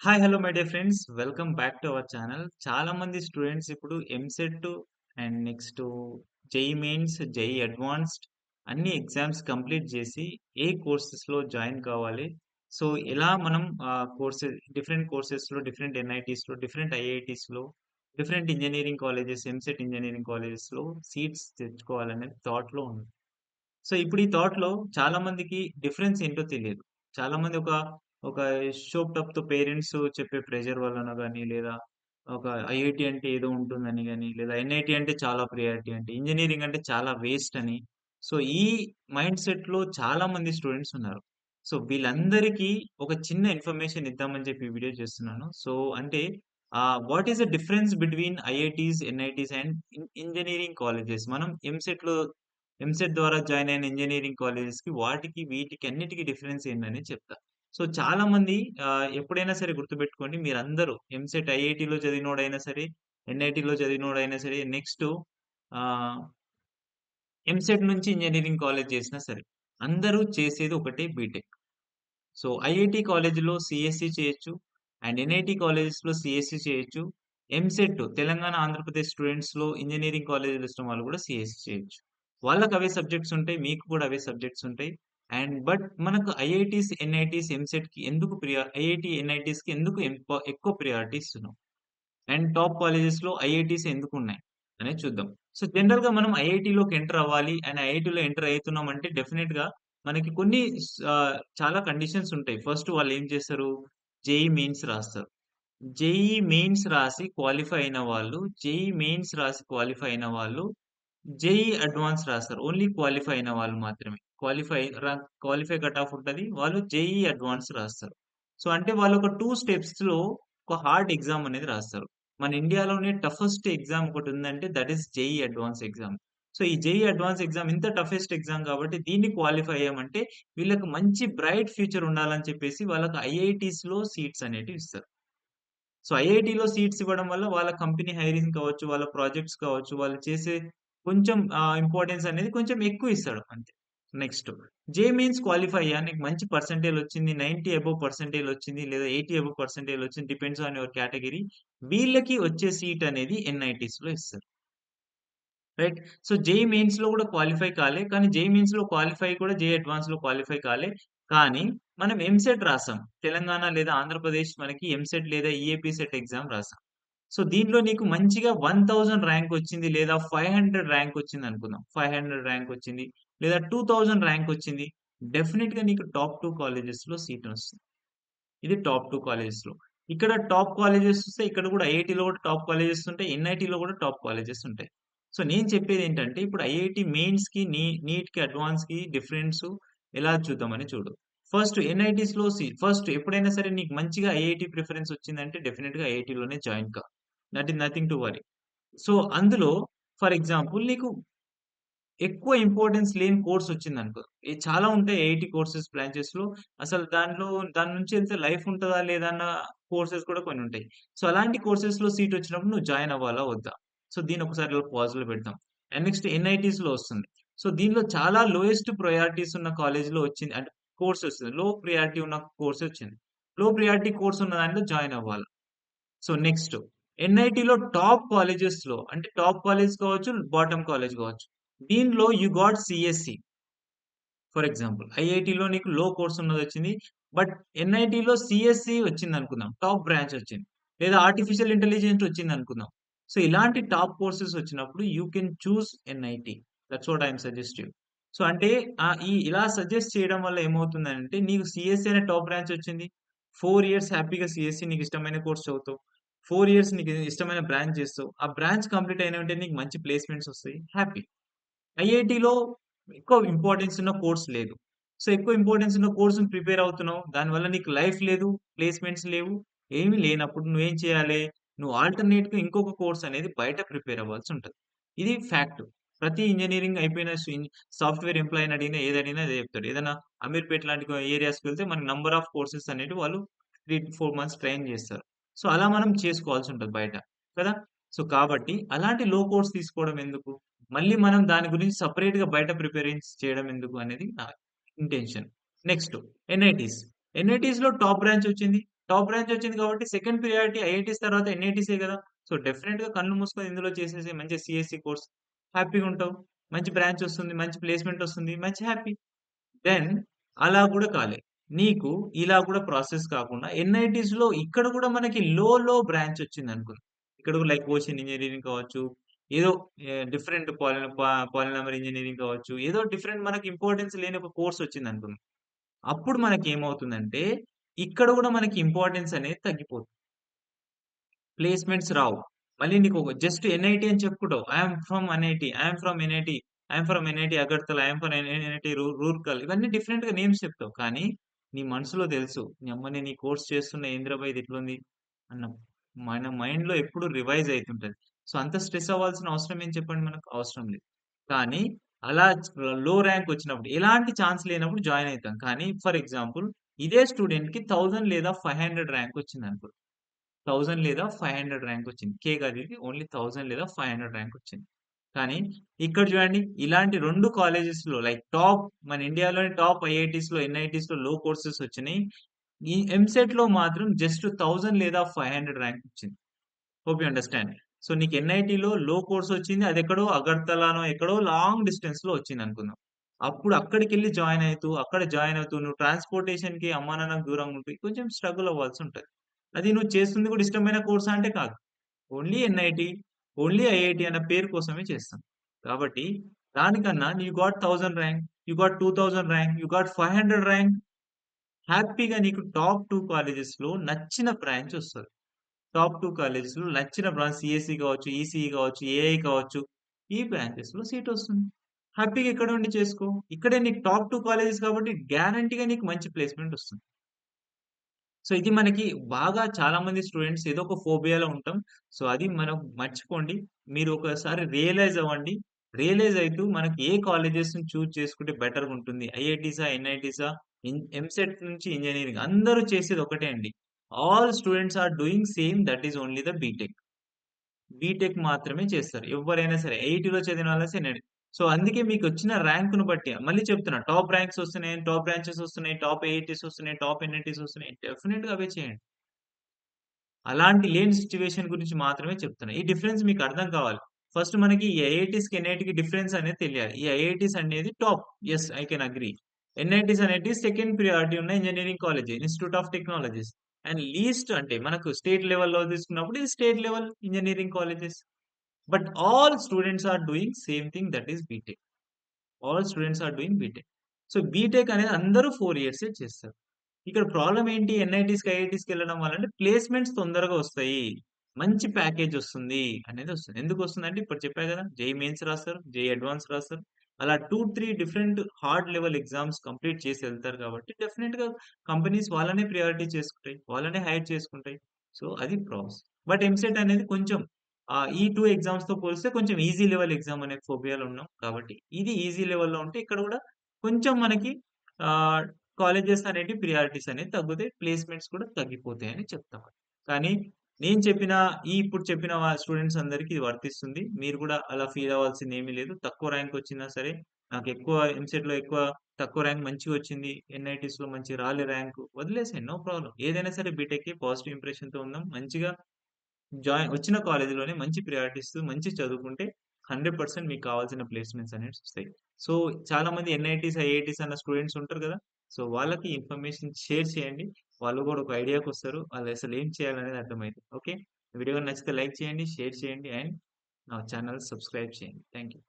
Hi! Hello! My dear friends. Welcome back to our channel. చాలా మంది students ఇప్పుడు EAMCET and next JEE mains, JEE advanced అన్ని exams complete చేసి ఏ కోర్సెస్‌లో జాయిన్ కావాలి. సో, ఎలా మనం కోర్సెస్ డిఫరెంట్ కోర్సెస్‌లో, డిఫరెంట్ ఎన్‌ఐటీస్‌లో, different ఐఐటీస్‌లో, different engineering colleges, EAMCET engineering కాలేజెస్‌లో సీట్స్ తెచ్చుకోవాలనే థాట్‌లో ఉంది. సో, ఇప్పుడు ఈ థాట్‌లో చాలా మందికి డిఫరెన్స్ ఏంటో తెలియదు. చాలా మంది ఒక, ఒక షోప్డ్ అప్‌తో పేరెంట్స్ చెప్పే ప్రెషర్ వల్లనో కానీ లేదా ఒక ఐఐటి అంటే ఏదో ఉంటుందని కానీ లేదా ఎన్ఐటి అంటే చాలా ప్రియారిటీ అంటే, ఇంజనీరింగ్ అంటే చాలా వేస్ట్ అని. సో, ఈ మైండ్ సెట్‌లో చాలా మంది స్టూడెంట్స్ ఉన్నారు. సో, వీళ్ళందరికీ ఒక చిన్న ఇన్ఫర్మేషన్ ఇద్దామని చెప్పి వీడియో చేస్తున్నాను. సో, అంటే what is the difference between IITs, NITs and engineering colleges. మనం ఎంసెట్‌లో ఎంసెట్ ద్వారా జాయిన్ అయిన ఇంజినీరింగ్ కాలేజెస్‌కి వాటికి, వీటికి అన్నిటికి డిఫరెన్స్ ఏంటని చెప్తా. సో, చాలా మంది ఎప్పుడైనా సరే గుర్తుపెట్టుకోండి మీరందరూ ఎంసెట్ ఐఐటిలో చదివినోడైనా సరే, ఎన్ఐటిలో చదివినోడైనా సరే, నెక్స్ట్ ఎంసెట్ నుంచి ఇంజనీరింగ్ కాలేజ్ చేసినా సరే, అందరూ చేసేది ఒకటే బీటెక్. సో, ఐఐటి కాలేజ్‌లో సిఎస్సి చేయొచ్చు. అండ్ ఎన్ఐటి కాలేజెస్‌లో సిఎస్సి చేయొచ్చు. ఎంసెట్ తెలంగాణ, ఆంధ్రప్రదేశ్ స్టూడెంట్స్‌లో ఇంజనీరింగ్ కాలేజ్‌లో ఇష్టం వాళ్ళు కూడా సిఎస్సి చేయొచ్చు. వాళ్ళకి అవే సబ్జెక్ట్స్ ఉంటాయి. మీకు కూడా అవే సబ్జెక్ట్స్ ఉంటాయి. అండ్ బట్ మనకు ఐఐటీస్, ఎన్‌ఐటీస్, ఎంసెట్‌కి ఎందుకు ప్రియా ఎన్ఐటీస్ ఎన్‌ఐటీస్‌కి ఎందుకు ఎక్కువ ప్రియారిటీ ఇస్తున్నాం? అండ్ టాప్ కాలేజెస్‌లో ఐఐటీస్ ఎందుకున్నాయి? అనేది చూద్దాం. సో, జనరల్‌గా మనం ఐఐటీలోకి ఎంటర్ అవ్వాలి అండ్ ఐఐటీలో ఎంటర్ అవుతున్నాం అంటే డెఫినిట్‌గా మనకి కొన్ని చాలా కండిషన్స్ ఉంటాయి. ఫస్ట్ వాళ్ళు ఏం చేస్తారు? జేఈ మెయిన్స్ రాస్తారు. జేఈ మెయిన్స్ రాసి క్వాలిఫై అయిన వాళ్ళు, జేఈ మెయిన్స్ రాసి క్వాలిఫై అయిన వాళ్ళు, జేఈ అడ్వాన్స్ రాస్తారు. ఓన్లీ క్వాలిఫై అయిన వాళ్ళు మాత్రమే. క్వాలిఫై క్వాలిఫై కట్ ఆఫ్ ఉంటుంది వాళ్ళు జేఈ అడ్వాన్స్ రాస్తారు. సో, అంటే వాళ్ళు ఒక టూ స్టెప్స్‌లో ఒక హార్డ్ ఎగ్జామ్ అనేది రాస్తారు. మన ఇండియాలోనే టఫెస్ట్ ఎగ్జామ్ ఒకటి ఉందంటే that is JEE advance exam. So, ఈ జేఈ అడ్వాన్స్ ఎగ్జామ్ ఇంత టఫెస్ట్ ఎగ్జామ్ కాబట్టి దీన్ని క్వాలిఫై అయ్యామంటే వీళ్ళకి మంచి బ్రైట్ ఫ్యూచర్ ఉండాలని చెప్పేసి వాళ్ళకి ఐఐటీస్‌లో సీట్స్ అనేటివి ఇస్తారు. సో, ఐఐటీలో సీట్స్ ఇవ్వడం వల్ల వాళ్ళ కంపెనీ హైరింగ్ కావచ్చు, వాళ్ళ ప్రాజెక్ట్స్ కావచ్చు, వాళ్ళు చేసే కొంచెం ఇంపార్టెన్స్ అనేది కొంచెం ఎక్కువ ఇస్తాడు అంతే. నెక్స్ట్ జే మెయిన్స్ క్వాలిఫై అయ్యా నీకు మంచి పర్సెంటేజ్ వచ్చింది. 90 అబోవ్ పర్సెంటేజ్ వచ్చింది. లేదా 80 అబోవ్ పర్సెంటేజ్ వచ్చింది. డిపెండ్స్ ఆన్ యువర్ కేటగిరీ వీళ్ళకి వచ్చే సీట్ అనేది ఎన్‌ఐటీస్‌లో ఇస్తారు. రైట్. సో, జేఈ మెయిన్స్లో కూడా క్వాలిఫై కాలే. కానీ జెఈ మెయిన్స్లో క్వాలిఫై కూడా జే అడ్వాన్స్‌లో క్వాలిఫై కాలే. కానీ మనం ఎంసెట్ రాసాం. తెలంగాణ లేదా ఆంధ్రప్రదేశ్ మనకి ఎంసెట్ లేదా ఈఏపీ సెట్ ఎగ్జామ్ రాసాం. సో, దీంట్లో నీకు మంచిగా 1000 ర్యాంక్ వచ్చింది లేదా 500 ర్యాంక్ వచ్చింది అనుకుందాం. 500 ర్యాంక్ వచ్చింది. లేదా 2000 ర్యాంక్ వచ్చింది. డెఫినెట్గా నీకు టాప్ టు కాలేజెస్లో సీట్ వస్తుంది. ఇది టాప్ టు కాలేజెస్లో ఇక్కడ టాప్ కాలేజెస్ వస్తే ఇక్కడ కూడా ఐఐటిలో కూడా టాప్ కాలేజెస్ ఉంటాయి. ఎన్ఐటిలో కూడా టాప్ కాలేజెస్ ఉంటాయి. సో, నేను చెప్పేది ఏంటంటే ఇప్పుడు ఐఐటి మెయిన్స్కి నీ అడ్వాన్స్కి డిఫరెన్స్ ఎలా చూద్దామని చూడు. ఫస్ట్ ఎన్‌ఐటీస్‌లో సి ఫస్ట్ ఎప్పుడైనా సరే నీకు మంచిగా ఐఐటి ప్రిఫరెన్స్ వచ్చిందంటే డెఫినెట్గా ఐఐటిలోనే జాయిన్ కా. That is nothing to worry. So, అందులో ఫర్ ఎగ్జాంపుల్ నీకు ఎక్కువ ఇంపార్టెన్స్ లేని కోర్స్ వచ్చింది అనుకో చాలా ఉంటాయి ఎయిటీ కోర్సెస్ ప్లాన్ చేస్తూ అసలు దాంట్లో దాని నుంచి వెళ్తే లైఫ్ ఉంటుందా లేదా అన్న కోర్సెస్ కూడా కొన్ని ఉంటాయి. సో, అలాంటి కోర్సెస్‌లో సీట్ వచ్చినప్పుడు నువ్వు జాయిన్ అవ్వాలా? వద్దా? సో, దీన్ని ఒకసారి పాజ్‌లో పెడతాం అండ్ నెక్స్ట్ ఎన్‌ఐటీస్‌లో వస్తుంది. సో, దీనిలో చాలా లోయెస్ట్ ప్రయారిటీస్ ఉన్న కాలేజ్‌లో వచ్చింది. అంటే కోర్స్ వస్తుంది. లో ప్రియారిటీ ఉన్న కోర్స్ వచ్చింది. లో ప్రియారిటీ కోర్స్ ఉన్న దాంట్లో జాయిన్ అవ్వాలి. సో, నెక్స్ట్ ఎన్‌ఐటీలో టాప్ కాలేజెస్‌లో అంటే టాప్ కాలేజ్ కావచ్చు, బాటమ్ కాలేజ్ కావచ్చు. దీనిలో you got CSE for example ఐఐటిలో నీకు లో కోర్స్ ఉన్నది వచ్చింది బట్ ఎన్‌ఐటీలో వచ్చింది అనుకుందాం టాప్ బ్రాంచ్ వచ్చింది. లేదా ఆర్టిఫిషియల్ ఇంటెలిజెన్స్ వచ్చింది అనుకుందాం సో, ఇలాంటి టాప్ కోర్సెస్ వచ్చినప్పుడు you can choose NIT that's what I am suggest you. So, అంటే ఈ ఇలా సజెస్ట్ చేయడం వల్ల ఏమవుతుందంటే నీకు సిఎస్సి అనే టాప్ బ్రాంచ్ వచ్చింది. ఫోర్ ఇయర్స్ హ్యాపీగా సిఎస్సి నీకు ఇష్టమైన కోర్స్ చదువుతావు. ఫోర్ ఇయర్స్ నీకు ఇష్టమైన బ్రాంచ్ చేస్తావు. ఆ బ్రాంచ్ కంప్లీట్ అయిన ఉంటే నీకు మంచి ప్లేస్‌మెంట్స్ వస్తాయి. హ్యాపీ. ఐఐటిలో ఎక్కువ ఇంపార్టెన్స్ ఉన్న కోర్స్ లేదు. సో, ఎక్కువ ఇంపార్టెన్స్ ఉన్న కోర్సును ప్రిపేర్ అవుతున్నావు. దానివల్ల నీకు లైఫ్ లేదు. ప్లేస్‌మెంట్స్ లేవు. ఏమీ లేనప్పుడు నువ్వేం చేయాలి? నువ్వు ఆల్టర్‌నేట్‌గా ఇంకొక కోర్స్ అనేది బయట ప్రిపేర్ అవ్వాల్సి ఉంటుంది ఇది ఫ్యాక్ట్. ప్రతి ఇంజనీరింగ్ అయిపోయిన సాఫ్ట్‌వేర్ ఎంప్లాయీని అడిగినా ఏదడినా అదే చెప్తాడు. ఏదైనా అమీర్‌పేట్ లాంటి ఏరియాస్‌కి వెళ్తే మనకి నంబర్ ఆఫ్ కోర్సెస్ అనేవి వాళ్ళు 3-4 మంత్స్ ట్రైన్ చేస్తారు. సో, అలా మనం చేసుకోవాల్సి ఉంటుంది బయట. కదా! సో, కాబట్టి అలాంటి లో కోర్స్ తీసుకోవడం ఎందుకు? మళ్ళీ మనం దాని గురించి సపరేట్గా బయట ప్రిపేరెన్స్ చేయడం ఎందుకు అనేది నా intention. Next NITs. ఎన్ఐటీస్‌లో top branch వచ్చింది. టాప్ బ్రాంచ్ వచ్చింది కాబట్టి సెకండ్ ప్రియారిటీ ఐఐటీస్ తర్వాత ఎన్ఐటీసే కదా! సో, డెఫినెట్గా కళ్ళు మూసుకొని ఇందులో చేసేసి మంచి సిఎస్సి కోర్స్ హ్యాపీగా ఉంటావు. మంచి బ్రాంచ్ వస్తుంది. మంచి ప్లేస్‌మెంట్ వస్తుంది. మంచి హ్యాపీ. దెన్ అలా కూడా కాలే. నీకు ఇలా కూడా ప్రాసెస్ కాకుండా ఎన్ఐటీస్‌లో ఇక్కడ కూడా మనకి లో, లో బ్రాంచ్ వచ్చింది అనుకుంది ఇక్కడ కూడా లైక్ ఓషన్ ఇంజనీరింగ్ కావచ్చు. ఏదో డిఫరెంట్ పాలి పాలినమర్ ఇంజనీరింగ్ కావచ్చు. ఏదో డిఫరెంట్ మనకి ఇంపార్టెన్స్ లేని ఒక కోర్స్ వచ్చింది అనుకుంది అప్పుడు మనకి ఏమవుతుందంటే ఇక్కడ కూడా మనకి ఇంపార్టెన్స్ అనేది తగ్గిపోతుంది. ప్లేస్‌మెంట్స్ రావు. మళ్ళీ నీకు ఒక జస్ట్ ఎన్ఐటి అని చెప్పుకుంటావు. I from NIT I'm from NIT I'm from NIT Agartala. I'm from N రూ రూర్కల్. ఇవన్నీ డిఫరెంట్‌గా నేమ్స్ చెప్తావు. కానీ నీ మనసులో తెలుసు. నీయమ్మ నీ కోర్స్ చేస్తున్న ఏందిరా ఇది ఎట్లుంది అన్న మన మైండ్‌లో ఎప్పుడు రివైజ్ అవుతుంటుంది సో, అంత స్ట్రెస్ అవ్వాల్సిన అవసరం ఏం చెప్పండి మనకు? అవసరం లేదు. కానీ అలా లో ర్యాంక్ వచ్చినప్పుడు ఎలాంటి ఛాన్స్ లేనప్పుడు జాయిన్ అవుతాం కానీ ఫర్ ఎగ్జాంపుల్ ఇదే స్టూడెంట్‌కి థౌజండ్ లేదా 500 ర్యాంక్ వచ్చింది అనుకో థౌజండ్ లేదా 500 ర్యాంక్ వచ్చింది. కే కాదు ఓన్లీ థౌజండ్ లేదా 500 ర్యాంక్ వచ్చింది. కానీ ఇక్కడ చూడండి ఇలాంటి రెండు కాలేజెస్‌లో లైక్ టాప్ మన ఇండియాలోని టాప్ ఐఐటీస్‌లో, ఎన్ఐటీస్‌లో లో కోర్సెస్ వచ్చినాయి. ఈ ఎంసెట్‌లో మాత్రం జస్ట్ థౌజండ్ లేదా 500 ర్యాంక్ వచ్చింది. Hope you understand. సో, నీకు ఎన్ఐటీలో లో కోర్స్ వచ్చింది. అది ఎక్కడో అగర్తలానో ఎక్కడో లాంగ్ డిస్టెన్స్‌లో వచ్చిందనుకుందాం. అప్పుడు అక్కడికెళ్ళి జాయిన్ అవుతూ అక్కడ జాయిన్ అవుతూ నువ్వు ట్రాన్స్‌పోర్టేషన్‌కి అమ్మా నాన్నకు దూరంగా ఉంటూ కొంచెం స్ట్రగుల్ అవ్వాల్సి ఉంటుంది అది నువ్వు చేస్తుంది కూడా ఇష్టమైన కోర్స్ అంటే కాదు. ఓన్లీ ఎన్ఐటి ఓన్లీ ఐఐటీ అన్న పేరు కోసమే చేస్తాం. కాబట్టి దానికన్నా you got 1000 rank, you got 2000 rank, you got 500 rank హ్యాపీగా నీకు టాప్ 2 కాలేజెస్‌లో నచ్చిన బ్రాంచ్ వస్తది. టాప్ 2 కాలేజెస్‌లో నచ్చిన బ్రాంచ్ సీఎస్‌సి కావచ్చు, ఈసీఈ కావచ్చు, ఏఐ కావచ్చు. ఈ బ్రాంచెస్‌లో సీట్ వస్తుంది. హ్యాపీగా ఇక్కడే ఉండి చేసుకో. ఇక్కడే నీకు టాప్ 2 కాలేజెస్ కాబట్టి గ్యారంటీగా నీకు మంచి ప్లేస్‌మెంట్ వస్తుంది. సో, ఇది మనకి బాగా చాలా మంది స్టూడెంట్స్ ఏదో ఒక ఫోబియాలో ఉంటాం. సో, అది మనం మర్చిపోండి. మీరు ఒకసారి రియలైజ్ అవ్వండి. రియలైజ్ అవుతూ మనకి ఏ కాలేజెస్‌ని చూజ్ చేసుకుంటే బెటర్‌గా ఉంటుంది. ఐఐటీసా, ఎన్ఐటీసా, ఎంసెట్ నుంచి ఇంజనీరింగ్ అందరూ చేసేది ఒకటే అండి. All students are doing same that is only the BTech. BTech మాత్రమే చేస్తారు. ఎవ్వరైనా సరే ఐఐటీలో చదివిన వాళ్ళ సో, అందుకే మీకు వచ్చిన ర్యాంకును బట్టి మళ్ళీ చెప్తున్నా టాప్ ర్యాంక్స్ వస్తున్నాయి, టాప్ బ్రాంచెస్ వస్తున్నాయి, టాప్ ఐఐటీస్ వస్తున్నాయి, టాప్ ఎన్ఐటీస్ వస్తున్నాయి. డెఫినిట్‌గా అవే చేయండి. అలాంటి లేని సిచ్యువేషన్ గురించి మాత్రమే చెప్తున్నా. ఈ డిఫరెన్స్ మీకు అర్థం కావాలి. ఫస్ట్ మనకి ఈ ఐఐటీస్‌కి, ఎన్ఐటీకి డిఫరెన్స్ అనేది తెలియాలి. ఈ ఐఐటీస్ అనేది top. Yes I can agree. NITs అనేది సెకండ్ ప్రియారిటీ ఉన్న engineering college. Institute of technologies. And least అంటే మనకు స్టేట్ లెవెల్‌లో తీసుకున్నప్పుడు ఇది state level engineering colleges. But all students are doing same thing that is BTech. All students are doing BTech. So, BTech అనేది అందరూ four ఇయర్సే చేస్తారు. ఇక్కడ ప్రాబ్లం ఏంటి ఎన్ఐటీస్‌కి, ఐఐటీస్‌కి వెళ్ళడం వల్ల అంటే ప్లేస్‌మెంట్స్ తొందరగా వస్తాయి. మంచి ప్యాకేజ్ వస్తుంది అనేది వస్తుంది. ఎందుకు వస్తుందంటే ఇప్పుడు చెప్పా కదా! జై మెయిన్స్ రాస్తారు, జై అడ్వాన్స్ రాస్తారు. అలా 2, 3 different hard level exams complete చేసి వెళ్తారు కాబట్టి డెఫినెట్గా కంపెనీస్ వాళ్ళనే ప్రియారిటీ చేసుకుంటాయి. వాళ్ళనే హైర్ చేసుకుంటాయి. సో, అది ప్రాసెస్. బట్ ఎంసెట్ అనేది కొంచెం ఈ 2 ఎగ్జామ్స్‌తో పోలిస్తే కొంచెం ఈజీ లెవెల్ ఎగ్జామ్ అనే ఫోబియాలో ఉన్నాం. కాబట్టి ఇది ఈజీ లెవెల్‌లో ఉంటే ఇక్కడ కూడా కొంచెం మనకి కాలేజెస్ అనేటి ప్రియారిటీస్ అనేది తగ్గుతాయి. ప్లేస్‌మెంట్స్ కూడా తగ్గిపోతాయని చెప్తాం. కానీ నేను చెప్పిన ఈ ఇప్పుడు చెప్పిన స్టూడెంట్స్ అందరికీ ఇది వర్తిస్తుంది. మీరు కూడా అలా ఫీల్ అవ్వాల్సింది ఏమీ లేదు. తక్కువ ర్యాంక్ వచ్చినా సరే నాకు ఎక్కువ ఎంసెట్‌లో ఎక్కువ తక్కువ ర్యాంక్ మంచిగా వచ్చింది. ఎన్ఐటీస్‌లో మంచి రాలే ర్యాంక్ వదిలేసాను నో ప్రాబ్లమ్. ఏదైనా సరే బీటెక్‌కి పాజిటివ్ ఇంప్రెషన్‌తో ఉందాం. మంచిగా జాయిన్ వచ్చిన కాలేజీలోనే మంచి ప్రయారిటీస్ మంచి చదువుకుంటే 100% మీకు కావాల్సిన ప్లేస్‌మెంట్స్ అనేవి వస్తాయి. సో, చాలామంది ఎన్ఐటీస్, ఐఐటీస్ అన్న స్టూడెంట్స్ ఉంటారు కదా! సో, వాళ్ళకి ఇన్ఫర్మేషన్ షేర్ చేయండి. వాళ్ళు కూడా ఒక ఐడియాకొస్తారు. వాళ్ళు అసలు ఏం చేయాలనేది అర్థమైంది ఓకే. వీడియో నచ్చితే లైక్ చేయండి, షేర్ చేయండి అండ్ నా ఛానల్ సబ్స్క్రైబ్ చేయండి. Thank you.